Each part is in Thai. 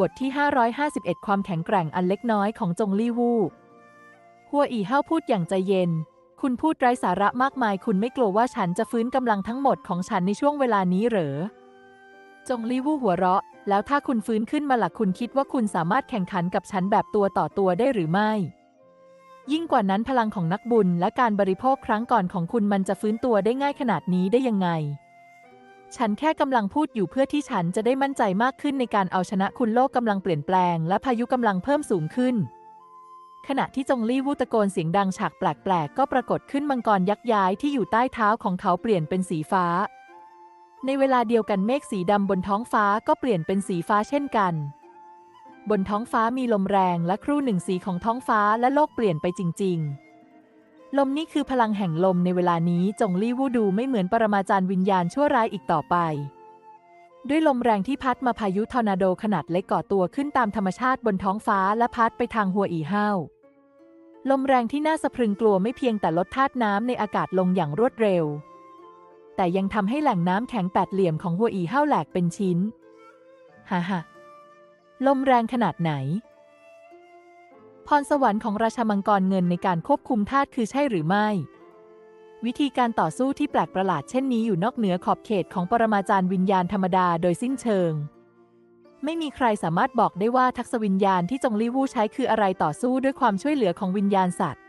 บทที่ 551 ความแข็งแกร่งอันเล็กน้อยของจงลี่วู่หัวอีเฮาพูดอย่างใจเย็น คุณพูดไร้สาระมากมาย คุณไม่กลัวว่าฉันจะฟื้นกำลังทั้งหมดของฉันในช่วงเวลานี้เหรอ จงลี่วู่หัวเราะ แล้วถ้าคุณฟื้นขึ้นมาล่ะคุณคิดว่าคุณสามารถแข่งขันกับฉันแบบตัวต่อตัวได้หรือไม่ ยิ่งกว่านั้นพลังของนักบุญและการบริโภคครั้งก่อนของคุณมันจะฟื้นตัวได้ง่ายขนาดนี้ได้ยังไง ฉันแค่กำลังพูดอยู่เพื่อที่ฉันจะได้มั่นใจมากขึ้นในการเอาชนะคุณโลกกำลังเปลี่ยนแปลง และพายุกำลังเพิ่มสูงขึ้น ขณะที่จงลี่วูตะโกนเสียงดังฉากแปลกๆ ก็ปรากฏขึ้นมังกรยักษ์ย้ายที่อยู่ใต้เท้าของเขาเปลี่ยนเป็นสีฟ้า ในเวลาเดียวกันเมฆสีดำบนท้องฟ้าก็เปลี่ยนเป็นสีฟ้าเช่นกัน บนท้องฟ้ามีลมแรงและครู่หนึ่งสีของท้องฟ้าและโลกเปลี่ยนไปจริง ๆ ลมนี่คือพลังแห่งลมในเวลานี้จงลี่วูดูไม่เหมือนปรมาจารย์วิญญาณชั่วร้ายอีกต่อไป ด้วยลมแรงที่พัดมาพายุทอร์นาโดขนาดเล็กก่อตัวขึ้นตามธรรมชาติบนท้องฟ้าและพัดไปทางหัวอีเห้าลมแรงที่น่าสะพรึงกลัวไม่เพียงแต่ลดธาตุน้ำในอากาศลงอย่างรวดเร็ว แต่ยังทำให้แหล่งน้ำแข็งแปดเหลี่ยมของหัวอีเห้าแหลกเป็นชิ้นฮ่าฮ่าลมแรงขนาดไหน พรสวรรค์ของราชามังกรเงินในการควบคุมธาตุคือใช่หรือไม่ วิธีการต่อสู้ที่แปลกประหลาดเช่นนี้อยู่นอกเหนือขอบเขตของปรมาจารย์วิญญาณธรรมดาโดยสิ้นเชิง ไม่มีใครสามารถบอกได้ว่าทักษวิญญาณที่จงลี่วู่ใช้คืออะไรต่อสู้ด้วยความช่วยเหลือของวิญญาณสัตว์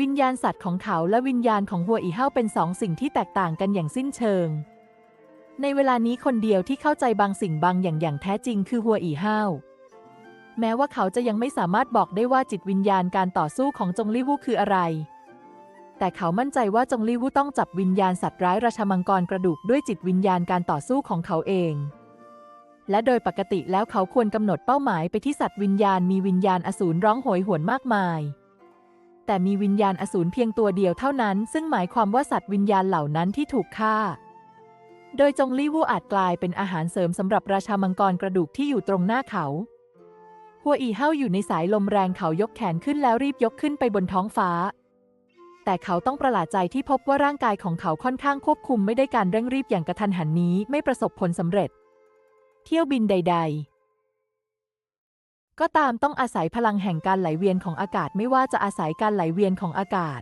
วิญญาณสัตว์ของเขาและวิญญาณของหัวอีเห้าเป็นสองสิ่งที่แตกต่างกันอย่างสิ้นเชิง ในเวลานี้คนเดียวที่เข้าใจบางสิ่งบางอย่างอย่างแท้จริงคือหัวอีเห้า แม้ว่าเขาจะยังไม่สามารถบอกได้ว่าจิตวิญญาณการต่อสู้ของจงลี่วูคืออะไร แต่เขามั่นใจว่าจงลี่วูต้องจับวิญญาณสัตว์ร้ายราชามังกรกระดูกด้วยจิตวิญญาณการต่อสู้ของเขาเอง และโดยปกติแล้วเขาควรกำหนดเป้าหมายไปที่สัตว์วิญญาณมีวิญญาณอสูรร้องโหยหวนมากมาย แต่มีวิญญาณอสูรเพียงตัวเดียวเท่านั้น ซึ่งหมายความว่าสัตว์วิญญาณเหล่านั้นที่ถูกฆ่าโดยจงลี่วูอาจกลายเป็นอาหารเสริมสำหรับราชามังกรกระดูกที่อยู่ตรงหน้าเขา หัวอีเห้าอยู่ในสายลมแรงเขายกแขนขึ้นแล้วรีบยกขึ้นไปบนท้องฟ้า แต่เขาต้องประหลาดใจที่พบว่าร่างกายของเขาค่อนข้างควบคุมไม่ได้การเร่งรีบอย่างกระทันหันนี้ไม่ประสบผลสำเร็จ เที่ยวบินใด ๆก็ตามต้องอาศัยพลังแห่งการไหลเวียนของอากาศไม่ว่าจะอาศัยการไหลเวียนของอากาศ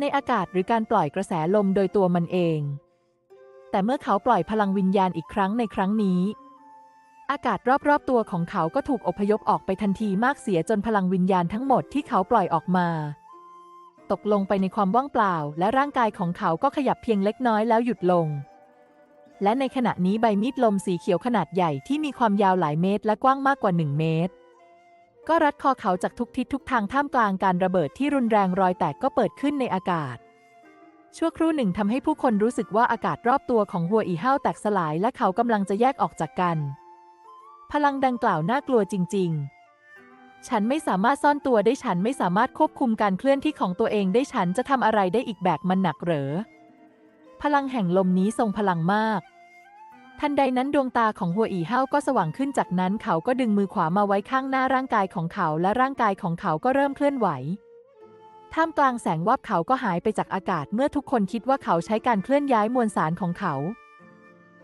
ในอากาศหรือการปล่อยกระแสลมโดยตัวมันเอง แต่เมื่อเขาปล่อยพลังวิญญาณอีกครั้งในครั้งนี้ อากาศรอบๆตัวของเขาก็ถูกอพยพออกไปทันทีมากเสียจนพลังวิญญาณทั้งหมดที่เขาปล่อยออกมา ตกลงไปในความว่างเปล่า และร่างกายของเขาก็ขยับเพียงเล็กน้อยแล้วหยุดลง และในขณะนี้ใบมีดลมสีเขียวขนาดใหญ่ที่มีความยาวหลายเมตร และกว้างมากกว่า 1 เมตร ก็รัดคอเขาจากทุกทิศทุกทางท่ามกลางการระเบิดที่รุนแรงรอยแตกก็เปิดขึ้นในอากาศชั่วครู่หนึ่งทำให้ผู้คนรู้สึกว่าอากาศรอบตัวของหัวอีเห้าแตกสลายและเขากำลังจะแยกออกจากกัน พลังดังกล่าวน่ากลัวจริง ๆ ฉันไม่สามารถซ่อนตัวได้ฉันไม่สามารถควบคุมการเคลื่อนที่ของตัวเองได้ฉันจะทำอะไรได้อีกแบบมันหนักเหรอ พลังแห่งลมนี้ทรงพลังมาก ทันใดนั้นดวงตาของหัวอีเห้าก็สว่างขึ้นจากนั้นเขาก็ดึงมือขวามาไว้ข้างหน้าร่างกายของเขาและร่างกายของเขาก็เริ่มเคลื่อนไหวท่ามกลางแสงวับเขาก็หายไปจากอากาศเมื่อทุกคนคิดว่าเขาใช้การเคลื่อนย้ายมวลสารของเขา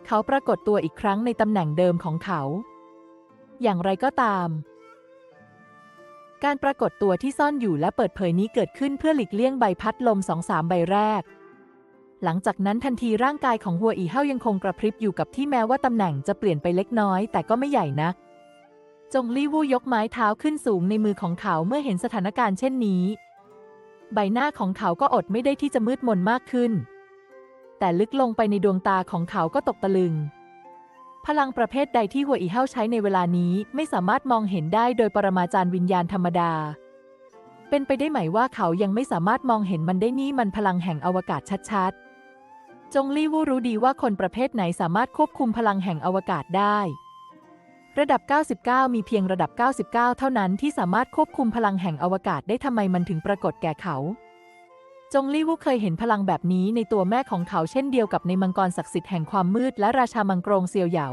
เขาปรากฏตัวอีกครั้งในตำแหน่งเดิมของเขา อย่างไรก็ตาม การปรากฏตัวที่ซ่อนอยู่และเปิดเผยนี้เกิดขึ้นเพื่อหลีกเลี่ยงใบพัดลมสองสามใบแรก หลังจากนั้นทันทีร่างกายของหัวอีเห้ายังคงกระพริบอยู่กับที่แม้ว่าตำแหน่งจะเปลี่ยนไปเล็กน้อยแต่ก็ไม่ใหญ่นัก จงลี่วู่ยกไม้เท้าขึ้นสูงในมือของเขาเมื่อเห็นสถานการณ์เช่นนี้ ใบหน้าของเขาก็อดไม่ได้ที่จะมืดมนมากขึ้น แต่ลึกลงไปในดวงตาของเขาก็ตกตะลึง พลังประเภทใดที่หัวอีเห้าใช้ในเวลานี้ไม่สามารถมองเห็นได้โดยปรมาจารย์วิญญาณธรรมดา เป็นไปได้ไหมว่าเขายังไม่สามารถมองเห็นมันได้นี่มันพลังแห่งอวกาศชัดๆ จงลี่วู่รู้ดีว่าคนประเภทไหนสามารถควบคุมพลังแห่งอวกาศได้ ระดับ 99 มีเพียงระดับ 99 เท่านั้นที่สามารถควบคุมพลังแห่งอวกาศได้ทำไมมันถึงปรากฏแก่เขา จงลี่วูเคยเห็นพลังแบบนี้ในตัวแม่ของเขาเช่นเดียวกับในมังกรศักดิ์สิทธิ์แห่งความมืดและราชามังกรงเซียวเหยา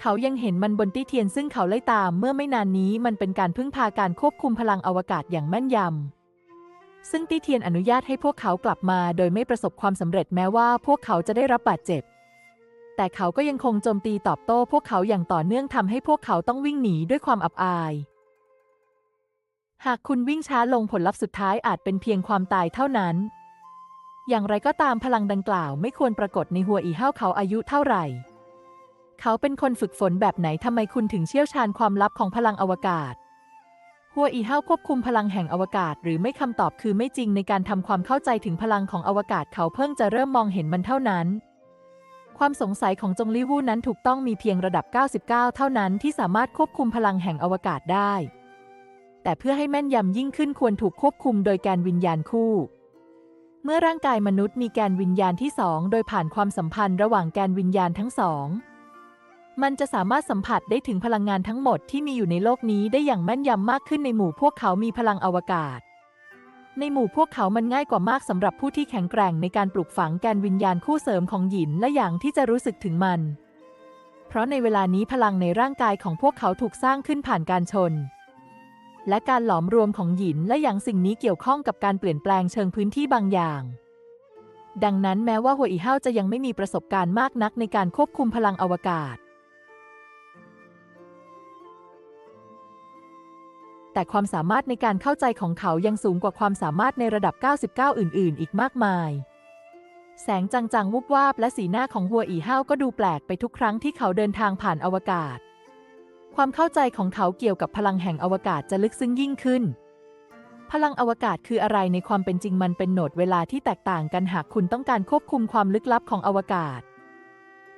เขายังเห็นมันบนตี้เทียนซึ่งเขาไล่ตามเมื่อไม่นานนี้มันเป็นการพึ่งพาการควบคุมพลังอวกาศอย่างแม่นยำ ซึ่งตี้เทียนอนุญาตให้พวกเขากลับมาโดยไม่ประสบความสำเร็จแม้ว่าพวกเขาจะได้รับบาดเจ็บ แต่เขาก็ยังคงโจมตีตอบโต้พวกเขาอย่างต่อเนื่องทำให้พวกเขาต้องวิ่งหนีด้วยความอับอาย หากคุณวิ่งช้าลงผลลัพธ์สุดท้ายอาจเป็นเพียงความตายเท่านั้น อย่างไรก็ตามพลังดังกล่าวไม่ควรปรากฏในหัวอีเห้าเขาอายุเท่าไหร่ เขาเป็นคนฝึกฝนแบบไหนทำไมคุณถึงเชี่ยวชาญความลับของพลังอวกาศ หัวอีเห้าควบคุมพลังแห่งอวกาศหรือไม่คำตอบคือไม่จริงในการทำความเข้าใจถึงพลังของอวกาศเขาเพิ่งจะเริ่มมองเห็นมันเท่านั้น ความสงสัยของจงลี่วู่นั้นถูกต้องมีเพียงระดับ 99 เท่านั้นที่สามารถควบคุมพลังแห่งอวกาศได้ แต่เพื่อให้แม่นยำยิ่งขึ้นควรถูกควบคุมโดยแกนวิญญาณคู่ เมื่อร่างกายมนุษย์มีแกนวิญญาณที่สองโดยผ่านความสัมพันธ์ระหว่างแกนวิญญาณทั้งสอง มันจะสามารถสัมผัสได้ถึงพลังงานทั้งหมดที่มีอยู่ในโลกนี้ได้อย่างแม่นยำมากขึ้นในหมู่พวกเขามีพลังอวกาศ ในหมู่พวกเขามันง่ายกว่ามากสำหรับผู้ที่แข็งแกร่งในการปลูกฝังแกนวิญญาณคู่เสริมของหยินและอย่างที่จะรู้สึกถึงมัน เพราะในเวลานี้พลังในร่างกายของพวกเขาถูกสร้างขึ้นผ่านการชน และการหลอมรวมของหยินและอย่างสิ่งนี้เกี่ยวข้องกับการเปลี่ยนแปลงเชิงพื้นที่บางอย่าง ดังนั้นแม้ว่าหัวอีเห้าจะยังไม่มีประสบการณ์มากนักในการควบคุมพลังอวกาศ แต่ความสามารถในการเข้าใจของเขายังสูงกว่าความสามารถในระดับ 99 อื่น ๆ อีกมากมาย แสงจางๆวุบวาบและสีหน้าของหัวอีเห้าก็ดูแปลกไปทุกครั้งที่เขาเดินทางผ่านอวกาศ ความเข้าใจของเขาเกี่ยวกับพลังแห่งอวกาศจะลึกซึ้งยิ่งขึ้น พลังอวกาศคืออะไรในความเป็นจริงมันเป็นโหนดเวลาที่แตกต่างกันหากคุณต้องการควบคุมความลึกลับของอวกาศ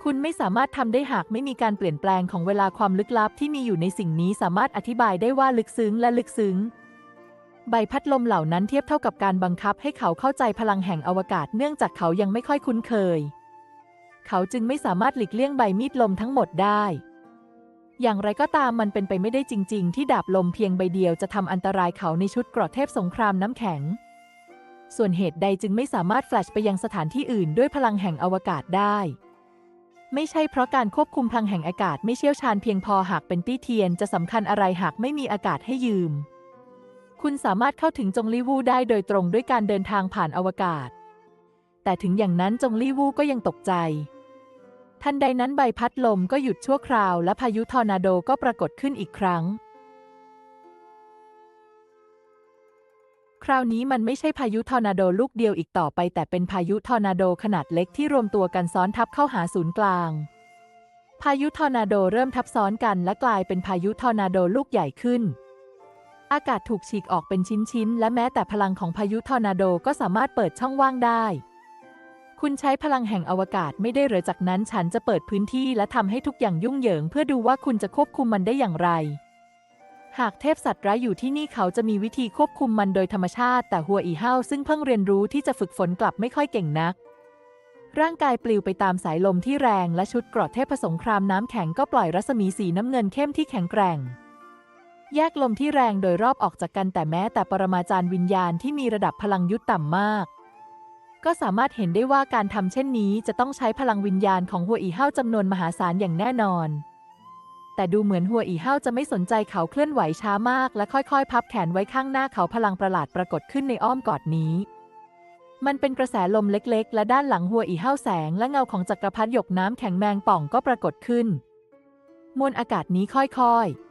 คุณไม่สามารถทำได้หากไม่มีการเปลี่ยนแปลงของเวลาความลึกลับที่มีอยู่ในสิ่งนี้สามารถอธิบายได้ว่าลึกซึ้งและลึกซึ้งใบพัดลมเหล่านั้นเทียบเท่ากับการบังคับให้เขาเข้าใจพลังแห่งอวกาศเนื่องจากเขายังไม่ค่อยคุ้นเคย เขาจึงไม่สามารถหลีกเลี่ยงใบมีดลมทั้งหมดได้ อย่างไรก็ตามมันเป็นไปไม่ได้จริง ๆ ที่ดาบลมเพียงใบเดียวจะทำอันตรายเขาในชุดเกราะเทพสงครามน้ำแข็ง ส่วนเหตุใดจึงไม่สามารถแฟลชไปยังสถานที่อื่นด้วยพลังแห่งอวกาศได้ ไม่ใช่เพราะการควบคุมพลังแห่งอากาศไม่เชี่ยวชาญเพียงพอหากเป็นตี้เทียนจะสำคัญอะไรหากไม่มีอากาศให้ยืม คุณสามารถเข้าถึงจงลี่วูได้โดยตรงด้วยการเดินทางผ่านอวกาศ แต่ถึงอย่างนั้นจงลี่วูก็ยังตกใจ ทันใดนั้นใบพัดลมก็หยุดชั่วคราวและพายุทอร์นาโดก็ปรากฏขึ้นอีกครั้ง คราวนี้มันไม่ใช่พายุทอร์นาโดลูกเดียวอีกต่อไป แต่เป็นพายุทอร์นาโดขนาดเล็กที่รวมตัวกันซ้อนทับเข้าหาศูนย์กลาง พายุทอร์นาโดเริ่มทับซ้อนกันและกลายเป็นพายุทอร์นาโดลูกใหญ่ขึ้น อากาศถูกฉีกออกเป็นชิ้นๆและแม้แต่พลังของพายุทอร์นาโดก็สามารถเปิดช่องว่างได้ คุณใช้พลังแห่งอวกาศไม่ได้เหรือจากนั้นฉันจะเปิดพื้นที่และทำให้ทุกอย่างยุ่งเหยิง เพื่อดูว่าคุณจะควบคุมมันได้อย่างไร หากเทพสัตว์ร้ายอยู่ที่นี่เขาจะมีวิธีควบคุมมันโดยธรรมชาติ แต่หัวอีเหาซึ่งเพิ่งเรียนรู้ที่จะฝึกฝนกลับไม่ค่อยเก่งนัก ร่างกายปลิวไปตามสายลมที่แรงและชุดเกราะเทพสงครามน้ำแข็งก็ปล่อยรัศมีสีน้ำเงินเข้มที่แข็งแกร่งแยกลมที่แรงโดยรอบออกจากกันแต่แม้แต่ปรมาจารย์วิญญาณที่มีระดับพลังยุทธต่ำมาก ก็สามารถเห็นได้ว่าการทำเช่นนี้จะต้องใช้พลังวิญญาณของหัวอีเห้าจำนวนมหาศาลอย่างแน่นอน แต่ดูเหมือนหัวอีเห้าจะไม่สนใจเขาเคลื่อนไหวช้ามาก และค่อยๆ พับแขนไว้ข้างหน้าเขาพลังประหลาดปรากฏขึ้นในอ้อมกอดนี้ มันเป็นกระแสลมเล็กๆ และด้านหลังหัวอีเห้าแสงและเงาของจักรพรรดิหยกน้ำแข็งแมงป่องก็ปรากฏขึ้น มวลอากาศนี้ค่อยๆ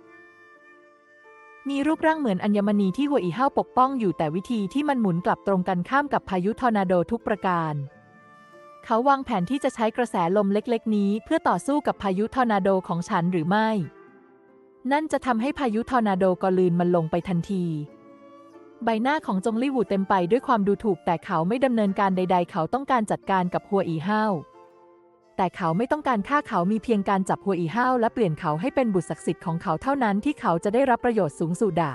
มีรูปร่างเหมือนอัญมณีที่หัวอีห้าปกป้องอยู่แต่วิธีที่มันหมุนกลับตรงกันข้ามกับพายุทอร์นาโดทุกประการ เขาวางแผนที่จะใช้กระแสลมเล็กๆ นี้เพื่อต่อสู้กับพายุทอร์นาโดของฉันหรือไม่ นั่นจะทำให้พายุทอร์นาโดกลืนมันลงไปทันที ใบหน้าของจงลี่วูเต็มไปด้วยความดูถูกแต่เขาไม่ดำเนินการใด ๆ เขาต้องการจัดการกับหัวอีห้า แต่เขาไม่ต้องการฆ่าเขามีเพียงการจับหัวอีห้าวและเปลี่ยนเขาให้เป็นบุตรศักดิ์สิทธิ์ของเขาเท่านั้นที่เขาจะได้รับประโยชน์สูงสุดะ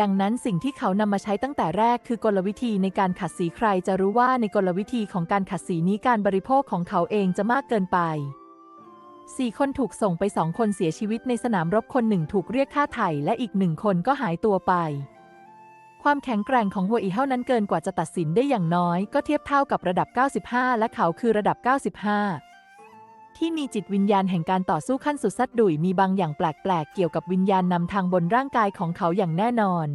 ดังนั้นสิ่งที่เขานำมาใช้ตั้งแต่แรกคือกลวิธีในการขัดสีใครจะรู้ว่าในกลวิธีของการขัดสีนี้การบริโภคของเขาเองจะมากเกินไปสี่คนถูกส่งไปสองคนเสียชีวิตในสนามรบคนหนึ่งถูกเรียกค่าไถ่และอีกหนึ่งคนก็หายตัวไป ความแข็งแกร่งของหัวอีเท่านั้นเกินกว่าจะตัดสินได้อย่างน้อย ก็เทียบเท่ากับระดับ 95 และเขาคือระดับ 95 ที่มีจิตวิญญาณแห่งการต่อสู้ขั้นสุดซัดดุยมีบางอย่างแปลกๆ เกี่ยวกับวิญญาณนำทางบนร่างกายของเขาอย่างแน่นอน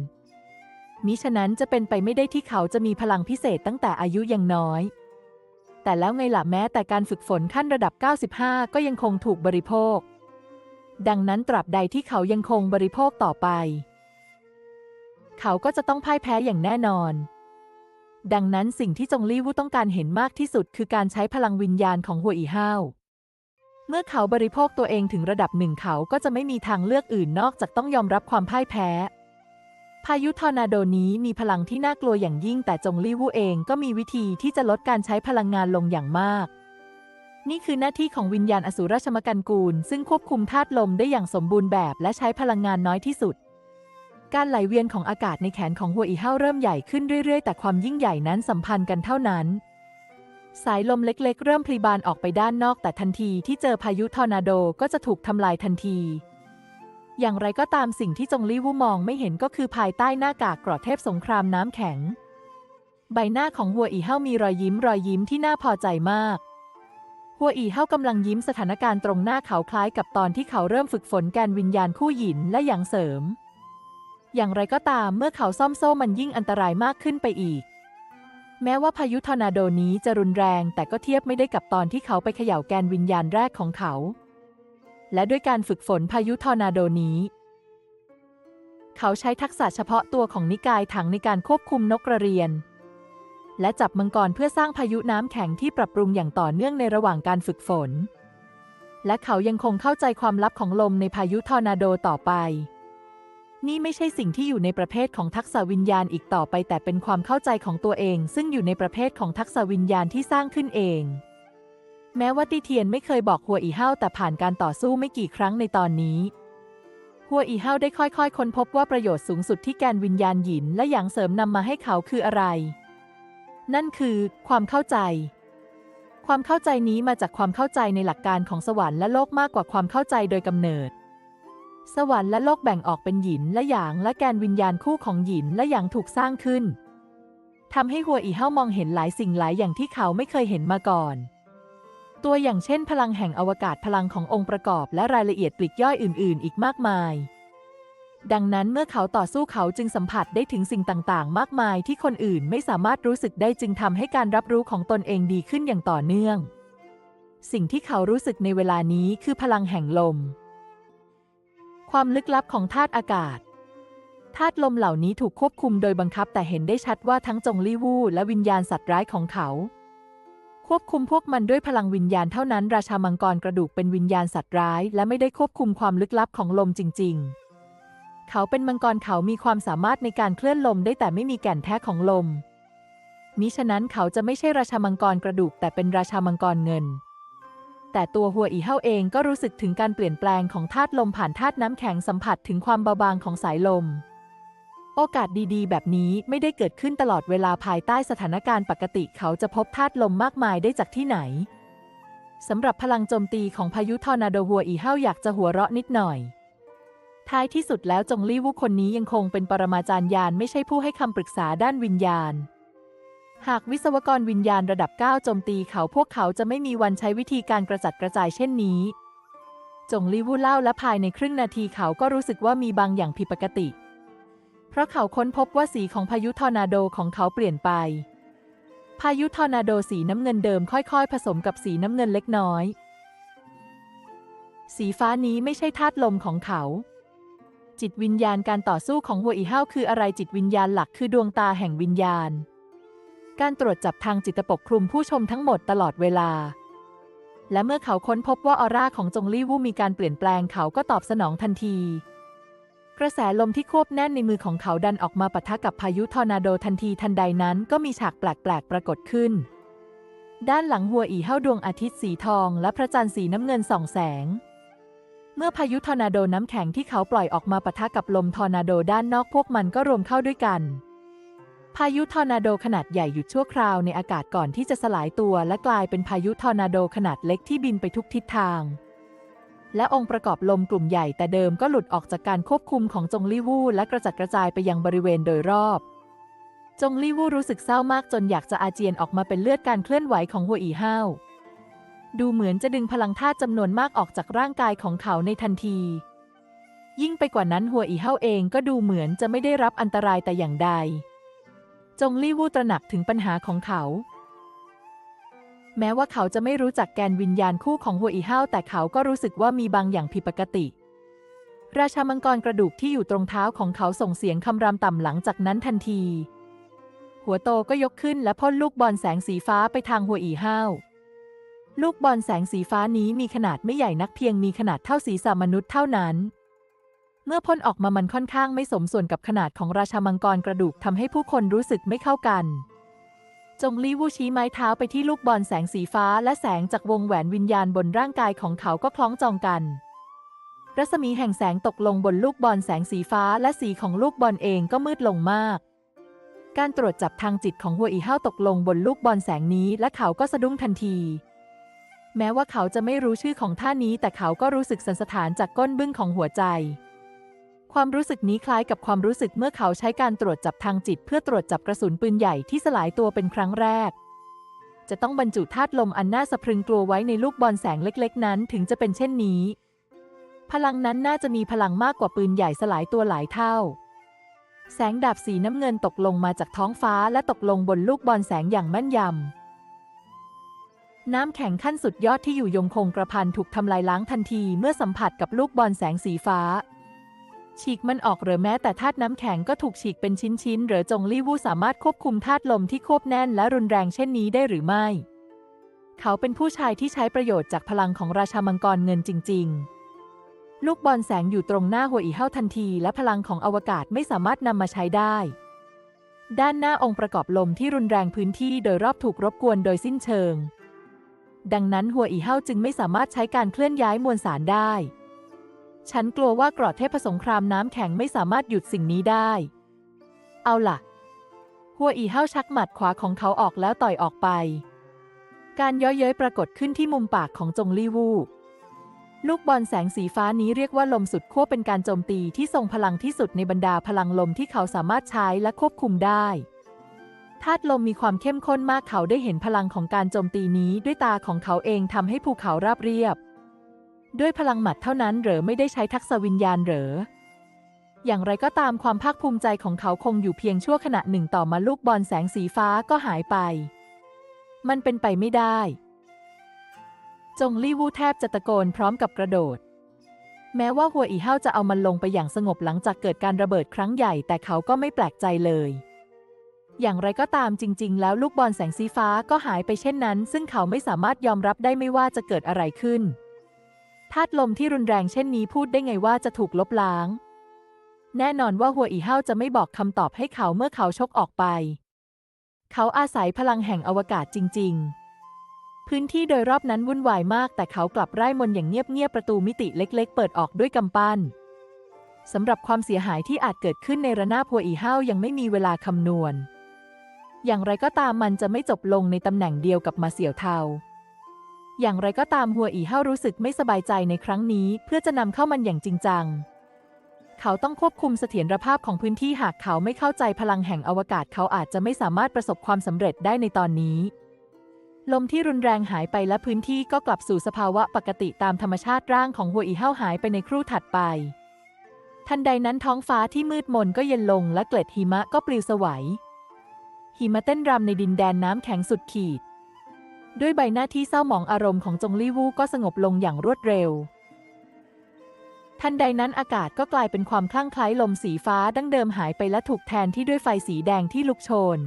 มิฉะนั้นจะเป็นไปไม่ได้ที่เขาจะมีพลังพิเศษตั้งแต่อายุยังน้อย แต่แล้วไงล่ะแม้แต่การฝึกฝนขั้นระดับ 95 ก็ยังคงถูกบริโภค ดังนั้นตราบใดที่เขายังคงบริโภคต่อไป เขาก็จะต้องพ่ายแพ้อย่างแน่นอน ดังนั้นสิ่งที่จงลี่วูต้องการเห็นมากที่สุดคือการใช้พลังวิญญาณของหัวอีห้าวเมื่อเขาบริโภคตัวเองถึงระดับหนึ่งเขาก็จะไม่มีทางเลือกอื่นนอกจากต้องยอมรับความพ่ายแพ้ พายุทอร์นาโดนี้มีพลังที่น่ากลัวอย่างยิ่งแต่จงลี่วูเองก็มีวิธีที่จะลดการใช้พลังงานลงอย่างมาก นี่คือหน้าที่ของวิญญาณอสูรชมกันกูล ซึ่งควบคุมธาตุลมได้อย่างสมบูรณ์แบบและใช้พลังงานน้อยที่สุด การไหลเวียนของอากาศในแขนของหัวอีเห้าเริ่มใหญ่ขึ้นเรื่อยๆ แต่ความยิ่งใหญ่นั้นสัมพันธ์กันเท่านั้น สายลมเล็กๆ เริ่มพลีบานออกไปด้านนอก แต่ทันทีที่เจอพายุทอร์นาโดก็จะถูกทำลายทันที อย่างไรก็ตามสิ่งที่จงลี่วูมองไม่เห็นก็คือภายใต้หน้ากากเกราะเทพสงครามน้ำแข็ง ใบหน้าของหัวอีเห้ามีรอยยิ้มรอยยิ้มที่น่าพอใจมากหัวอีเห้ากำลังยิ้มสถานการณ์ตรงหน้าเขาคล้ายกับตอนที่เขาเริ่มฝึกฝนแกนวิญญาณคู่หยินและหยางเสริม อย่างไรก็ตามเมื่อเขาซ่อมโซ่มันยิ่งอันตรายมากขึ้นไปอีก แม้ว่าพายุทอร์นาโดนี้จะรุนแรงแต่ก็เทียบไม่ได้กับตอนที่เขาไปเขย่าแกนวิญญาณแรกของเขา และด้วยการฝึกฝนพายุทอร์นาโดนี้ เขาใช้ทักษะเฉพาะตัวของนิกายถังในการควบคุมนกกระเรียน และจับมังกรเพื่อสร้างพายุน้ำแข็งที่ปรับปรุงอย่างต่อเนื่องในระหว่างการฝึกฝน และเขายังคงเข้าใจความลับของลมในพายุทอร์นาโดต่อไป นี่ไม่ใช่สิ่งที่อยู่ในประเภทของทักษะวิญญาณอีกต่อไป แต่เป็นความเข้าใจของตัวเอง ซึ่งอยู่ในประเภทของทักษะวิญญาณที่สร้างขึ้นเอง แม้ว่าตีเทียนไม่เคยบอกหัวอีเห้าแต่ผ่านการต่อสู้ไม่กี่ครั้งในตอนนี้หัวอีเห้าได้ค่อยๆ ค้นพบว่าประโยชน์สูงสุดที่แกนวิญญาณหยินและหยางเสริมนำมาให้เขาคืออะไร นั่นคือความเข้าใจ ความเข้าใจนี้มาจากความเข้าใจในหลักการของสวรรค์และโลกมากกว่าความเข้าใจโดยกำเนิด สวรรค์และโลกแบ่งออกเป็นหยินและหยางและแกนวิญญาณคู่ของหยินและหยางถูกสร้างขึ้นทำให้หัวอีเห้ามองเห็นหลายสิ่งหลายอย่างที่เขาไม่เคยเห็นมาก่อน ตัวอย่างเช่น พลังแห่งอวกาศพลังขององค์ประกอบและรายละเอียดปลีกย่อยอื่น ๆ อีกมากมาย ดังนั้นเมื่อเขาต่อสู้เขาจึงสัมผัสได้ถึงสิ่งต่าง ๆ มากมายที่คนอื่นไม่สามารถรู้สึกได้จึงทำให้การรับรู้ของตนเองดีขึ้นอย่างต่อเนื่อง สิ่งที่เขารู้สึกในเวลานี้คือพลังแห่งลม ความลึกลับของธาตุอากาศธาตุลมเหล่านี้ถูกควบคุมโดยบังคับแต่เห็นได้ชัดว่าทั้งจงลี่วู่และวิญญาณสัตว์ร้ายของเขา ควบคุมพวกมันด้วยพลังวิญญาณเท่านั้นราชามังกรกระดูกเป็นวิญญาณสัตว์ร้าย และไม่ได้ควบคุมความลึกลับของลมจริง ๆ เขาเป็นมังกรเขามีความสามารถในการเคลื่อนลมได้แต่ไม่มีแก่นแท้ของลมมิฉะนั้นเขาจะไม่ใช่ราชามังกรกระดูกแต่เป็นราชามังกรเงิน แต่ตัวหัวอีเห้าเองก็รู้สึกถึงการเปลี่ยนแปลงของธาตุลมผ่านธาตุน้ำแข็งสัมผัสถึงความเบาบางของสายลม โอกาสดีๆ แบบนี้ไม่ได้เกิดขึ้นตลอดเวลาภายใต้สถานการณ์ปกติเขาจะพบธาตุลมมากมายได้จากที่ไหนสำหรับพลังโจมตีของพายุทอร์นาโดหัวอีเห้าอยากจะหัวเราะนิดหน่อย ท้ายที่สุดแล้วจงลี่วูคนนี้ยังคงเป็นปรมาจารย์ยานไม่ใช่ผู้ให้คำปรึกษาด้านวิญญาณ หากวิศวกรวิญญาณระดับ 9 โจมตีเขาพวกเขาจะไม่มีวันใช้วิธีการกระจัดกระจายเช่นนี้ จงลีวูเล่าและภายในครึ่งนาทีเขาก็รู้สึกว่ามีบางอย่างผิดปกติ เพราะเขาค้นพบว่าสีของพายุทอร์นาโดของเขาเปลี่ยนไป พายุทอร์นาโดสีน้ำเงินเดิมค่อยๆ ผสมกับสีน้ำเงินเล็กน้อย สีฟ้านี้ไม่ใช่ธาตุลมของเขาจิตวิญญาณการต่อสู้ของหัวอีเห้าคืออะไรจิตวิญญาณหลักคือดวงตาแห่งวิญญาณ การตรวจจับทางจิตปกคลุมผู้ชมทั้งหมดตลอดเวลา และเมื่อเขาค้นพบว่าออร่าของจงลี่วูมีการเปลี่ยนแปลงเขาก็ตอบสนองทันที กระแสลมที่ควบแน่นในมือของเขาดันออกมาปะทะกับพายุทอร์นาโดทันทีทันใดนั้นก็มีฉากแปลกๆ ปรากฏขึ้น ด้านหลังหัวอีเห้าดวงอาทิตย์สีทองและพระจันทร์สีน้ำเงินส่องแสงเมื่อพายุทอร์นาโดน้ำแข็งที่เขาปล่อยออกมาปะทะกับลมทอร์นาโดด้านนอกพวกมันก็รวมเข้าด้วยกัน พายุทอร์นาโดขนาดใหญ่หยุดชั่วคราวในอากาศก่อนที่จะสลายตัว และกลายเป็นพายุทอร์นาโดขนาดเล็กที่บินไปทุกทิศทาง และองค์ประกอบลมกลุ่มใหญ่แต่เดิมก็หลุดออกจากการควบคุมของจงลี่วู่และกระจัดกระจายไปยังบริเวณโดยรอบ จงลี่วู่รู้สึกเศร้ามากจนอยากจะอาเจียนออกมาเป็นเลือดการเคลื่อนไหวของหัวอีเห้าดูเหมือนจะดึงพลังธาตุจำนวนมากออกจากร่างกายของเขาในทันที ยิ่งไปกว่านั้นหัวอีเห้าเองก็ดูเหมือนจะไม่ได้รับอันตรายแต่อย่างใด จงลี่วู่ตระหนักถึงปัญหาของเขา แม้ว่าเขาจะไม่รู้จักแกนวิญญาณคู่ของหัวอีห้าวแต่เขาก็รู้สึกว่ามีบางอย่างผิดปกติ ราชามังกรกระดูกที่อยู่ตรงเท้าของเขาส่งเสียงคำรามต่ำหลังจากนั้นทันที หัวโตก็ยกขึ้นและพ่นลูกบอลแสงสีฟ้าไปทางหัวอีห้าวลูกบอลแสงสีฟ้านี้มีขนาดไม่ใหญ่นักเพียงมีขนาดเท่าศีรษะมนุษย์เท่านั้น เมื่อพ่นออกมามันค่อนข้างไม่สมส่วนกับขนาดของราชามังกรกระดูกทำให้ผู้คนรู้สึกไม่เข้ากัน จงลี่วูชี้ไม้เท้าไปที่ลูกบอลแสงสีฟ้าและแสงจากวงแหวนวิญญาณบนร่างกายของเขาก็คล้องจองกัน รัศมีแห่งแสงตกลงบนลูกบอลแสงสีฟ้าและสีของลูกบอลเองก็มืดลงมาก การตรวจจับทางจิตของหัวอีห้าวตกลงบนลูกบอลแสงนี้และเขาก็สะดุ้งทันทีแม้ว่าเขาจะไม่รู้ชื่อของท่านี้แต่เขาก็รู้สึกสันสถานจากก้นบึ้งของหัวใจ ความรู้สึกนี้คล้ายกับความรู้สึกเมื่อเขาใช้การตรวจจับทางจิต เพื่อตรวจจับกระสุนปืนใหญ่ที่สลายตัวเป็นครั้งแรก จะต้องบรรจุธาตุลมอันน่าสะพรึงกลัวไว้ในลูกบอลแสงเล็กๆ นั้นถึงจะเป็นเช่นนี้ พลังนั้นน่าจะมีพลังมากกว่าปืนใหญ่สลายตัวหลายเท่า แสงดาบสีน้ำเงินตกลงมาจากท้องฟ้าและตกลงบนลูกบอลแสงอย่างแม่นยำน้ำแข็งขั้นสุดยอดที่อยู่ยงคงกระพันถูกทำลายล้างทันทีเมื่อสัมผัสกับลูกบอลแสงสีฟ้า ฉีกมันออกหรือแม้แต่ธาตุน้ำแข็งก็ถูกฉีกเป็นชิ้นๆหรือจงลี่วูสามารถควบคุมธาตุลมที่ควบแน่นและรุนแรงเช่นนี้ได้หรือไม่ เขาเป็นผู้ชายที่ใช้ประโยชน์จากพลังของราชามังกรเงินจริง ๆ ลูกบอลแสงอยู่ตรงหน้าหัวอีเฮ้าทันที และพลังของอวกาศไม่สามารถนำมาใช้ได้ ด้านหน้าองค์ประกอบลมที่รุนแรงพื้นที่โดยรอบถูกรบกวนโดยสิ้นเชิง ดังนั้นหัวอีเฮ้าจึงไม่สามารถใช้การเคลื่อนย้ายมวลสารได้ ฉันกลัวว่ากรอดเทพสงครามน้ำแข็งไม่สามารถหยุดสิ่งนี้ได้ เอาล่ะ หัวอีเฮ้าชักหมัดขวาของเขาออกแล้วต่อยออกไป การย้อยเย้ยปรากฏขึ้นที่มุมปากของจงลี่วูลูกบอลแสงสีฟ้านี้เรียกว่าลมสุดขั้วเป็นการโจมตีที่ทรงพลังที่สุดในบรรดาพลังลมที่เขาสามารถใช้และควบคุมได้ธาตุลมมีความเข้มข้นมากเขาได้เห็นพลังของการโจมตีนี้ด้วยตาของเขาเองทำให้ภูเขาราบเรียบ ด้วยพลังหมัดเท่านั้นเหรอไม่ได้ใช้ทักษะวิญญาณเหรอ อย่างไรก็ตามความภาคภูมิใจของเขาคงอยู่เพียงชั่วขณะหนึ่งต่อมาลูกบอลแสงสีฟ้าก็หายไป มันเป็นไปไม่ได้ จงลี่วูแทบจะตะโกนพร้อมกับกระโดด แม้ว่าหัวอีเฮาจะเอามันลงไปอย่างสงบหลังจากเกิดการระเบิดครั้งใหญ่แต่เขาก็ไม่แปลกใจเลยอย่างไรก็ตามจริง ๆ แล้วลูกบอลแสงสีฟ้าก็หายไปเช่นนั้น ซึ่งเขาไม่สามารถยอมรับได้ไม่ว่าจะเกิดอะไรขึ้น ธาตุลมที่รุนแรงเช่นนี้พูดได้ไงว่าจะถูกลบล้าง แน่นอนว่าหัวอีเฮาจะไม่บอกคำตอบให้เขาเมื่อเขาชกออกไป เขาอาศัยพลังแห่งอวกาศจริง ๆ พื้นที่โดยรอบนั้นวุ่นวายมาก แต่เขากลับไร้มนอย่างเงียบๆประตูมิติเล็ก ๆ เปิดออกด้วยกำปั้นสำหรับความเสียหายที่อาจเกิดขึ้นในระนาบหัวอีเฮายังไม่มีเวลาคำนวณ อย่างไรก็ตามมันจะไม่จบลงในตำแหน่งเดียวกับมาเสี่ยวเทา อย่างไรก็ตามหัวอีเฮารู้สึกไม่สบายใจในครั้งนี้ เพื่อจะนำเข้ามันอย่างจริงจัง เขาต้องควบคุมเสถียรภาพของพื้นที่หากเขาไม่เข้าใจพลังแห่งอวกาศเขาอาจจะไม่สามารถประสบความสำเร็จได้ในตอนนี้ ลมที่รุนแรงหายไปและพื้นที่ก็กลับสู่สภาวะปกติตามธรรมชาติร่างของหัวอีเฮาหายไปในครู่ถัดไป ทันใดนั้นท้องฟ้าที่มืดมนก็เย็นลงและเกล็ดหิมะก็ปลิวสวัยหิมะเต้นรำในดินแดนน้ำแข็งสุดขีด ด้วยใบหน้าที่เศร้าหมองอารมณ์ของจงลี่วูก็สงบลงอย่างรวดเร็ว ทันใดนั้นอากาศก็กลายเป็นความคลั่งไคล้ลมสีฟ้าดั้งเดิมหายไปและถูกแทนที่ด้วยไฟสีแดงที่ลุกโชน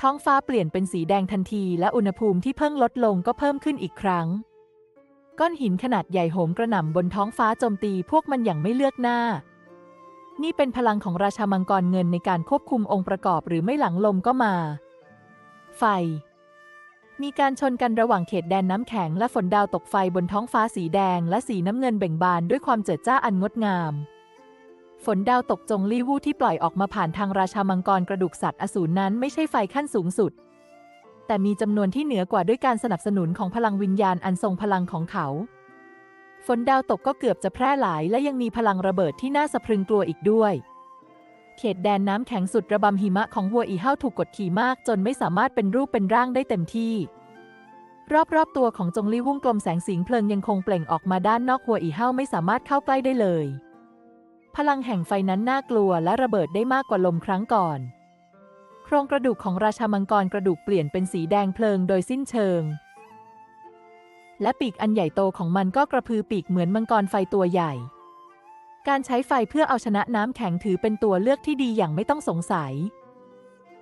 ท้องฟ้าเปลี่ยนเป็นสีแดงทันทีและอุณหภูมิที่เพิ่งลดลงก็เพิ่มขึ้นอีกครั้ง ก้อนหินขนาดใหญ่โหมกระหน่ำบนท้องฟ้าโจมตีพวกมันอย่างไม่เลือกหน้านี่เป็นพลังของราชามังกรเงินในการควบคุมองค์ประกอบหรือไม่หลังลมก็มา ไฟ มีการชนกันระหว่างเขตแดนน้ำแข็งและฝนดาวตกไฟบนท้องฟ้าสีแดงและสีน้ำเงินเบ่งบานด้วยความเจิดจ้าอันงดงาม ฝนดาวตกจงลี่วู่ที่ปล่อยออกมาผ่านทางราชามังกรกระดูกสัตว์อสูรนั้นไม่ใช่ไฟขั้นสูงสุด แต่มีจำนวนที่เหนือกว่าด้วยการสนับสนุนของพลังวิญญาณอันทรงพลังของเขา ฝนดาวตกก็เกือบจะแพร่หลาย และยังมีพลังระเบิดที่น่าสะพรึงกลัวอีกด้วย เขตแดนน้ำแข็งสุดระบำหิมะของหัวอีเฮ้าถูกกดขี่มากจนไม่สามารถเป็นรูปเป็นร่างได้เต็มที่ รอบๆตัวของจงลี่วุ่งกลมแสงสิงเพลิงยังคงเปล่งออกมาด้านนอกหัวอีเฮ้าไม่สามารถเข้าใกล้ได้เลย พลังแห่งไฟนั้นน่ากลัวและระเบิดได้มากกว่าลมครั้งก่อน โครงกระดูกของราชามังกรกระดูกเปลี่ยนเป็นสีแดงเพลิงโดยสิ้นเชิง และปีกอันใหญ่โตของมันก็กระพือปีกเหมือนมังกรไฟตัวใหญ่ การใช้ไฟเพื่อเอาชนะน้ำแข็งถือเป็นตัวเลือกที่ดีอย่างไม่ต้องสงสัย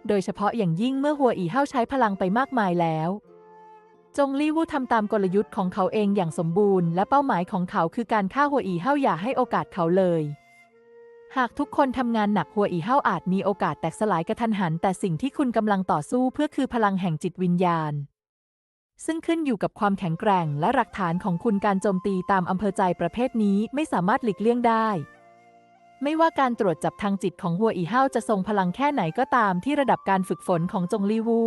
โดยเฉพาะอย่างยิ่งเมื่อหัวอีเฮาใช้พลังไปมากมายแล้ว จงลี่วู้ทำตามกลยุทธ์ของเขาเองอย่างสมบูรณ์ และเป้าหมายของเขาคือการฆ่าหัวอีเฮาอย่าให้โอกาสเขาเลย หากทุกคนทำงานหนักหัวอีเฮาอาจมีโอกาสแตกสลายกระทันหัน แต่สิ่งที่คุณกำลังต่อสู้เพื่อคือพลังแห่งจิตวิญญาณ ซึ่งขึ้นอยู่กับความแข็งแกร่งและหลักฐานของคุณการโจมตีตามอำเภอใจประเภทนี้ไม่สามารถหลีกเลี่ยงได้ ไม่ว่าการตรวจจับทางจิตของหัวอีเฮาจะทรงพลังแค่ไหนก็ตามที่ระดับการฝึกฝนของจงลี่วู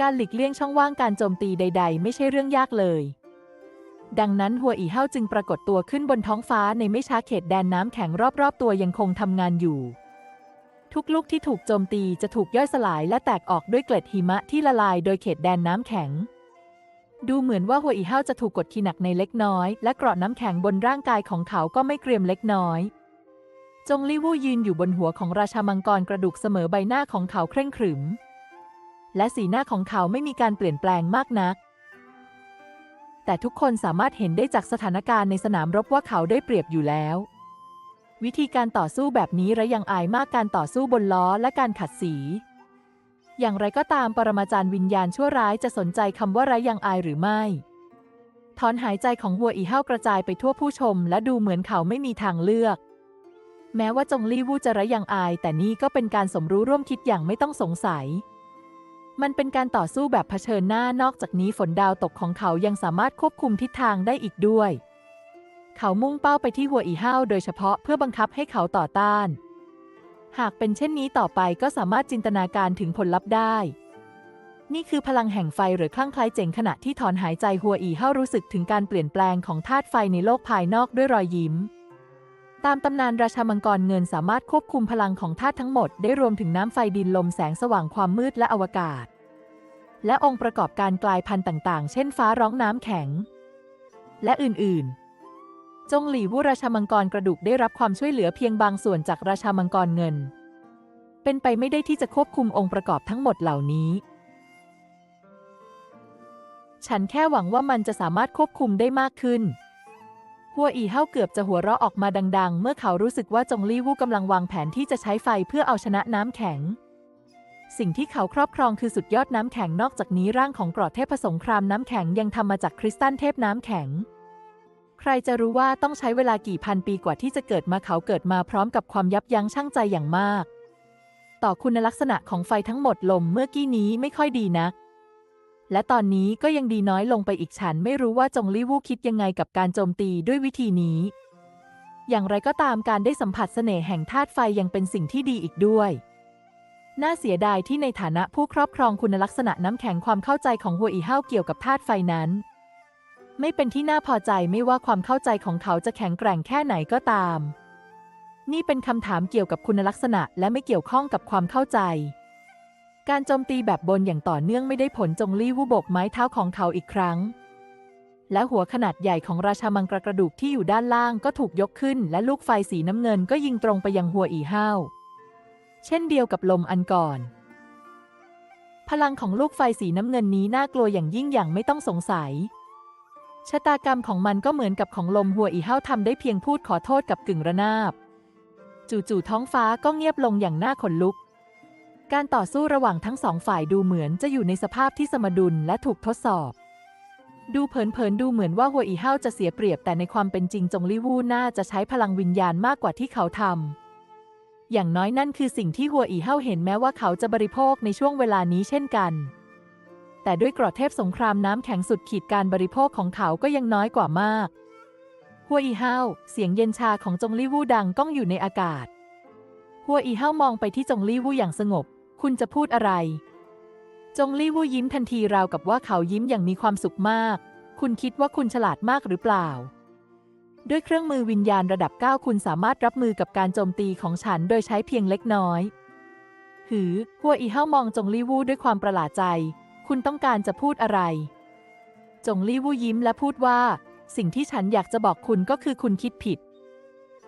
การหลีกเลี่ยงช่องว่างการโจมตีใด ๆ ไม่ใช่เรื่องยากเลย ดังนั้นหัวอีเฮาจึงปรากฏตัวขึ้นบนท้องฟ้าในไม่ช้าเขตแดนน้ำแข็งรอบๆ ตัวยังคงทำงานอยู่ ทุกลูกที่ถูกโจมตีจะถูกย่อยสลายและแตกออกด้วยเกล็ดหิมะที่ละลายโดยเขตแดนน้ำแข็ง ดูเหมือนว่าหัวอีเฮาจะถูกกดขีหนักในเล็กน้อย และเกราะน้ำแข็งบนร่างกายของเขาก็ไม่เกรียมเล็กน้อย จงลี่วู่ยืนอยู่บนหัวของราชามังกรกระดูกเสมอใบหน้าของเขาเคร่งขรึม และสีหน้าของเขาไม่มีการเปลี่ยนแปลงมากนัก แต่ทุกคนสามารถเห็นได้จากสถานการณ์ในสนามรบว่าเขาได้เปรียบอยู่แล้ว วิธีการต่อสู้แบบนี้ระยังอายมากการต่อสู้บนล้อและการขัดสี อย่างไรก็ตามปรมาจารย์วิญญาณชั่วร้ายจะสนใจคำว่าไรยังอายหรือไม่ ถอนหายใจของหัวอีเห้ากระจายไปทั่วผู้ชม และดูเหมือนเขาไม่มีทางเลือก แม้ว่าจงลี่วู่จะไรยังอาย แต่นี่ก็เป็นการสมรู้ร่วมคิดอย่างไม่ต้องสงสัย มันเป็นการต่อสู้แบบเผชิญหน้านอกจากนี้ฝนดาวตกของเขายังสามารถควบคุมทิศทางได้อีกด้วย เขามุ่งเป้าไปที่หัวอีห้าวโดยเฉพาะเพื่อบังคับให้เขาต่อต้าน หากเป็นเช่นนี้ต่อไปก็สามารถจินตนาการถึงผลลัพธ์ได้ นี่คือพลังแห่งไฟหรือคลั่งไคล้เจ๋งขณะที่ถอนหายใจหัวอีห้ารู้สึกถึงการเปลี่ยนแปลงของธาตุไฟในโลกภายนอกด้วยรอยยิ้ม ตามตำนานราชามังกรเงินสามารถควบคุมพลังของธาตุทั้งหมดได้รวมถึงน้ำไฟดินลมแสงสว่างความมืดและอวกาศ และองค์ประกอบการกลายพันธุ์ต่าง ๆ เช่นฟ้าร้องน้ำแข็ง และอื่น ๆ จงหลี่วู่ราชามังกรกระดูกได้รับความช่วยเหลือเพียงบางส่วนจากราชามังกรเงิน เป็นไปไม่ได้ที่จะควบคุมองค์ประกอบทั้งหมดเหล่านี้ ฉันแค่หวังว่ามันจะสามารถควบคุมได้มากขึ้น หัวอีเฮาเกือบจะหัวเราะออกมาดัง ๆ เมื่อเขารู้สึกว่าจงลี่วู่กำลังวางแผนที่จะใช้ไฟเพื่อเอาชนะน้ำแข็งสิ่งที่เขาครอบครองคือสุดยอดน้ำแข็งนอกจากนี้ร่างของกราะเทพสงครามน้ำแข็งยังทำมาจากคริสตัลเทพน้ำแข็ง ใครจะรู้ว่าต้องใช้เวลากี่พันปีกว่าที่จะเกิดมาเขาเกิดมาพร้อมกับความยับยั้งชั่งใจอย่างมาก ต่อคุณลักษณะของไฟทั้งหมดลมเมื่อกี้นี้ไม่ค่อยดีนัก และตอนนี้ก็ยังดีน้อยลงไปอีกฉันไม่รู้ว่าจงลี่วู่คิดยังไงกับการโจมตีด้วยวิธีนี้ อย่างไรก็ตามการได้สัมผัสเสน่ห์แห่งธาตุไฟยังเป็นสิ่งที่ดีอีกด้วยน่าเสียดายที่ในฐานะผู้ครอบครองคุณลักษณะน้ำแข็งความเข้าใจของหัวอีเฮาเกี่ยวกับธาตุไฟนั้น ไม่เป็นที่น่าพอใจไม่ว่าความเข้าใจของเขาจะแข็งแกร่งแค่ไหนก็ตาม นี่เป็นคำถามเกี่ยวกับคุณลักษณะและไม่เกี่ยวข้องกับความเข้าใจ การโจมตีแบบบนอย่างต่อเนื่องไม่ได้ผลจงลี่วูบกไม้เท้าของเขาอีกครั้ง และหัวขนาดใหญ่ของราชามังกรกระดูกที่อยู่ด้านล่างก็ถูกยกขึ้น และลูกไฟสีน้ำเงินก็ยิงตรงไปยังหัวอีเฮาวเช่นเดียวกับลมอันก่อนพลังของลูกไฟสีน้ำเงินนี้น่ากลัวอย่างยิ่งอย่างไม่ต้องสงสัย ชะตากรรมของมันก็เหมือนกับของลมหัวอีเฮาทำได้เพียงพูดขอโทษกับกึ่งระนาบ จู่ๆท้องฟ้าก็เงียบลงอย่างน่าขนลุก การต่อสู้ระหว่างทั้งสองฝ่ายดูเหมือนจะอยู่ในสภาพที่สมดุลและถูกทดสอบ ดูเผินๆดูเหมือนว่าหัวอีเฮาจะเสียเปรียบแต่ในความเป็นจริงจงลี่วู่น่าจะใช้พลังวิญญาณมากกว่าที่เขาทำอย่างน้อยนั่นคือสิ่งที่หัวอีเฮาเห็นแม้ว่าเขาจะบริโภคในช่วงเวลานี้เช่นกัน แต่ด้วยเกราะเทพสงครามน้ำแข็งสุดขีดการบริโภคของเขาก็ยังน้อยกว่ามากหัวอีเฮาเสียงเย็นชาของจงลี่วู่ดังก้องอยู่ในอากาศหัวอีเฮามองไปที่จงลี่วู่อย่างสงบ คุณจะพูดอะไร จงลี่วู่ยิ้มทันทีราวกับว่าเขายิ้มอย่างมีความสุขมาก คุณคิดว่าคุณฉลาดมากหรือเปล่า ด้วยเครื่องมือวิญญาณระดับ 9 คุณสามารถรับมือกับการโจมตีของฉันโดยใช้เพียงเล็กน้อย หือ หัวอีเฮามองจงลี่วู่ด้วยความประหลาดใจ คุณต้องการจะพูดอะไร จงลี่วู่ยิ้มและพูดว่า สิ่งที่ฉันอยากจะบอกคุณก็คือคุณคิดผิด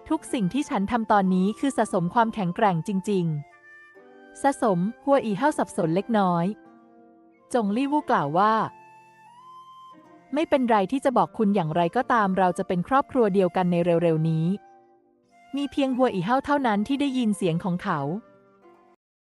ทุกสิ่งที่ฉันทำตอนนี้คือสะสมความแข็งแกร่งจริง ๆ สะสมหัวอีเฮาสับสนเล็กน้อย จงลี่วู้กล่าวว่า ไม่เป็นไรที่จะบอกคุณอย่างไรก็ตามเราจะเป็นครอบครัวเดียวกันในเร็วๆนี้ มีเพียงหัวอีเฮาเท่านั้นที่ได้ยินเสียงของเขา